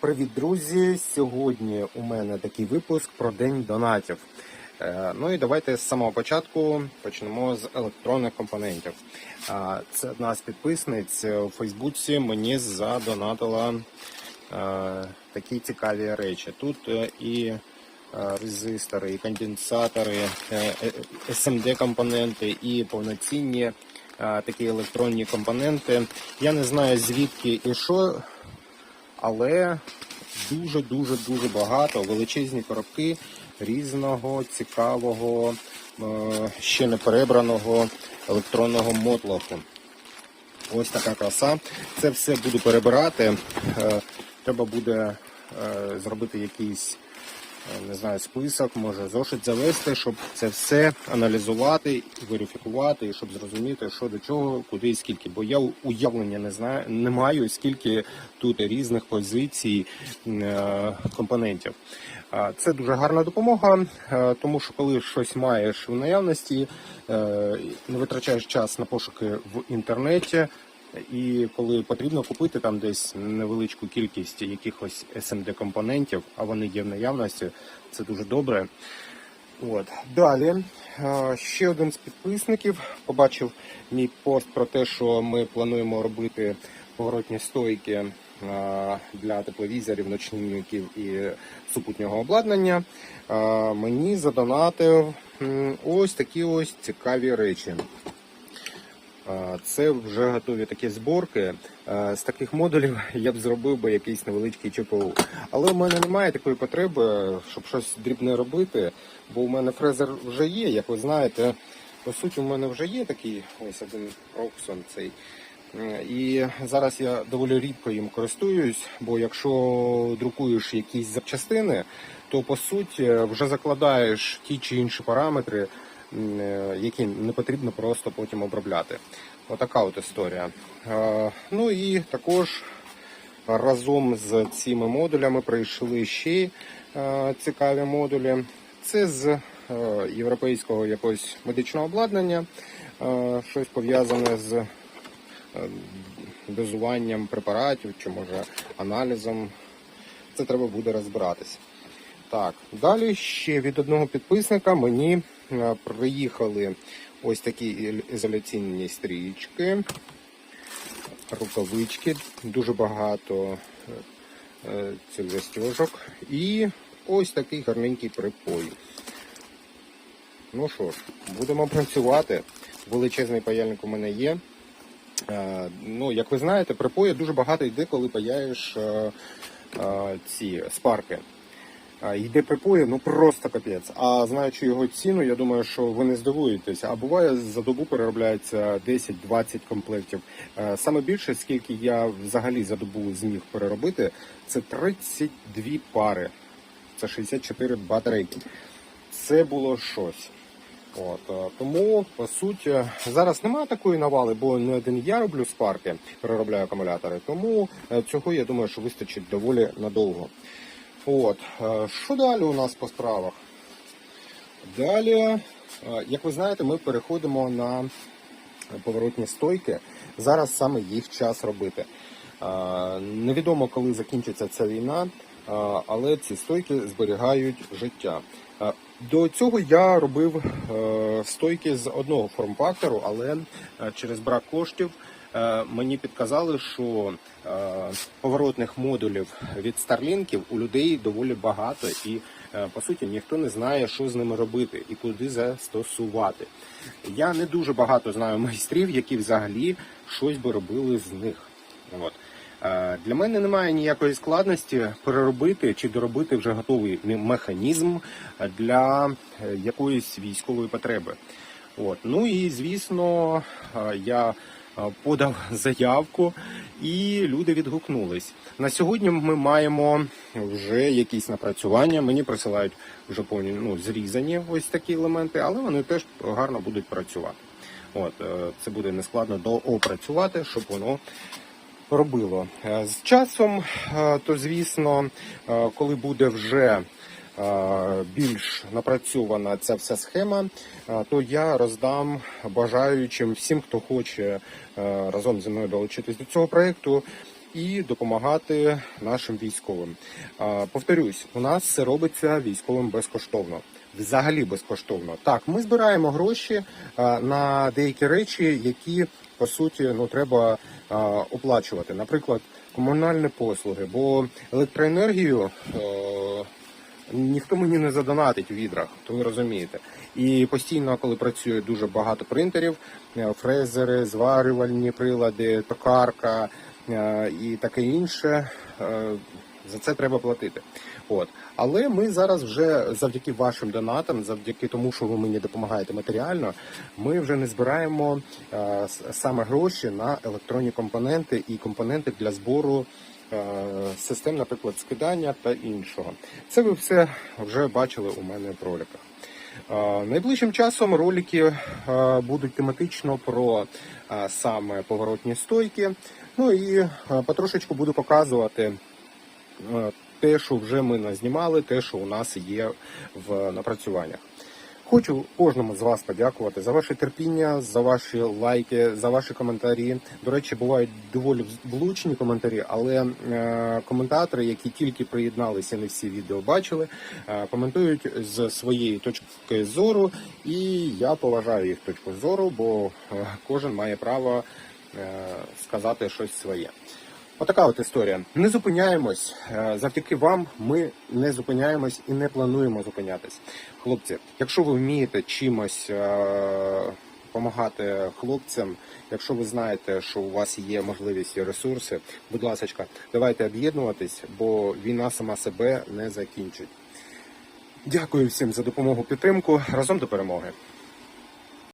Привіт, друзі! Сьогодні у мене такий випуск про день донатів. Е, Ну і давайте з самого початку почнемо з електронних компонентів. Це одна з підписниць у Фейсбуці мені задонатила е, такі цікаві речі. Тут е, і резистори, і конденсатори, SMD компоненти і повноцінні такі електронні компоненти. Я не знаю звідки і що але дуже дуже дуже багато величезні коробки різного цікавого, е, ще не перебраного електронного мотлоху. Ось така краса. Це все буду перебирати. Е, Треба буде е, зробити якийсь не знаю, список, може зошит завести, щоб це все аналізувати, верифікувати, і щоб зрозуміти, що до чого, куди і скільки. Бо я уявлення не знаю, не маю, скільки тут різних позицій е, компонентів. Це дуже гарна допомога, е, тому що коли щось маєш в наявності, е, не витрачаєш час на пошуки в інтернеті. І коли потрібно купити там десь невеличку кількість якихось SMD компонентів, а вони є в наявності, це дуже добре. От. Далі ще один з підписників побачив мій пост про те, що ми плануємо робити поворотні стойки для тепловізорів, ночників і супутнього обладнання. Мені задонатив ось такі ось цікаві речі. Це вже готові такі зборки. З таких модулів я б зробив би якийсь невеличкий ЧПУ. Але в мене немає такої потреби, щоб щось дрібне робити, бо у мене фрезер вже є, як ви знаєте. По суті, у мене вже є такий ось один Роксон цей. Е, І зараз я доволі рідко їм користуюсь, бо якщо друкуєш якісь запчастини, то по суті вже закладаєш ті чи інші параметри, які не потрібно просто потім обробляти. Отака от історія. Е, Ну і також разом з цими модулями прийшли ще е, цікаві модулі. Це з е, європейського якогось медичного обладнання, е, щось пов'язане з е, дозуванням препаратів чи може аналізом. Це треба буде розбиратися. Так, далі ще від одного підписника мені е, приїхали ось такі ізоляційні стрічки, рукавички, дуже багато е, е, цих застіжок і ось такий гарненький припой. Ну що ж, будемо працювати. Величезний паяльник у мене є. Е, Ну, як ви знаєте, припої дуже багато йде, коли паяєш е, е, ці спарки. Йде припої, ну просто капець. А знаючи його ціну, я думаю, що ви не здивуєтеся. А буває за добу переробляється 10-20 комплектів. Е, Саме більше, скільки я взагалі за добу зміг переробити, це 32 пари. Це 64 батарейки. Це було щось. От, е, тому, по суті, зараз немає такої навали, бо не один я роблю спарки, переробляю акумулятори. Тому е, цього я думаю, що вистачить доволі надовго. От, е, що далі у нас по справах? Далі, е, як ви знаєте, ми переходимо на поворотні стойки. Зараз саме їх час робити. Е, Невідомо, коли закінчиться ця війна, але ці стойки зберігають життя. До цього я робив стойки з одного форм-фактору, але через брак коштів мені підказали, що е, поворотних модулів від старлінків у людей доволі багато, і е, по суті ніхто не знає, що з ними робити і куди застосувати. Я не дуже багато знаю майстрів, які взагалі щось би робили з них. От. Е, Для мене немає ніякої складності переробити чи доробити вже готовий механізм для е, якоїсь військової потреби. От. Ну і звісно, е, я е, подав заявку, і люди відгукнулись. На сьогодні ми маємо вже якісь напрацювання. Мені присилають вже повні ну, зрізані ось такі елементи, але вони теж гарно будуть працювати. От е, це буде нескладно доопрацювати, щоб воно робило. Е, З часом, е, то звісно, е, коли буде вже е, більш напрацьована ця вся схема, то я роздам бажаючим всім, хто хоче е, разом зі мною долучитись до цього проекту. і допомагати нашим військовим. Повторюсь, у нас це робиться військовим безкоштовно. Взагалі безкоштовно. Так, ми збираємо гроші е, на деякі речі, які по суті ну треба е, оплачувати. Наприклад, комунальні послуги, бо електроенергію. Ніхто мені не задонатить у відрах, то ви розумієте. І постійно, коли працює дуже багато принтерів, е, фрезери, зварювальні прилади, токарка е, і таке інше, е, за це треба платити. От. Але ми зараз вже завдяки вашим донатам, завдяки тому, що ви мені допомагаєте матеріально, ми вже не збираємо е, саме гроші на електронні компоненти і компоненти для збору систем, наприклад, скидання та іншого. Це ви все вже бачили у мене в роликах. Е, Найближчим часом ролики е, будуть тематично про е, саме поворотні стойки. Ну і е, потрошечку буду показувати е, те, що вже ми назнімали, те, що у нас є в напрацюваннях. Хочу кожному з вас подякувати за ваше терпіння, за ваші лайки, за ваші коментарі. До речі, бувають доволі влучні коментарі, але е, коментатори, які тільки приєдналися, не всі відео бачили, е, коментують з своєї точки зору, і я поважаю їх точку зору, бо е, кожен має право сказати щось своє. Отака от історія. Не зупиняємось. Е, Завдяки вам ми не зупиняємось і не плануємо зупинятись. Хлопці, якщо ви вмієте чимось допомагати хлопцям, якщо ви знаєте, що у вас є можливість і ресурси, будь ласка, давайте об'єднуватись, бо війна сама себе не закінчить. Дякую всім за допомогу підтримку. Разом до перемоги.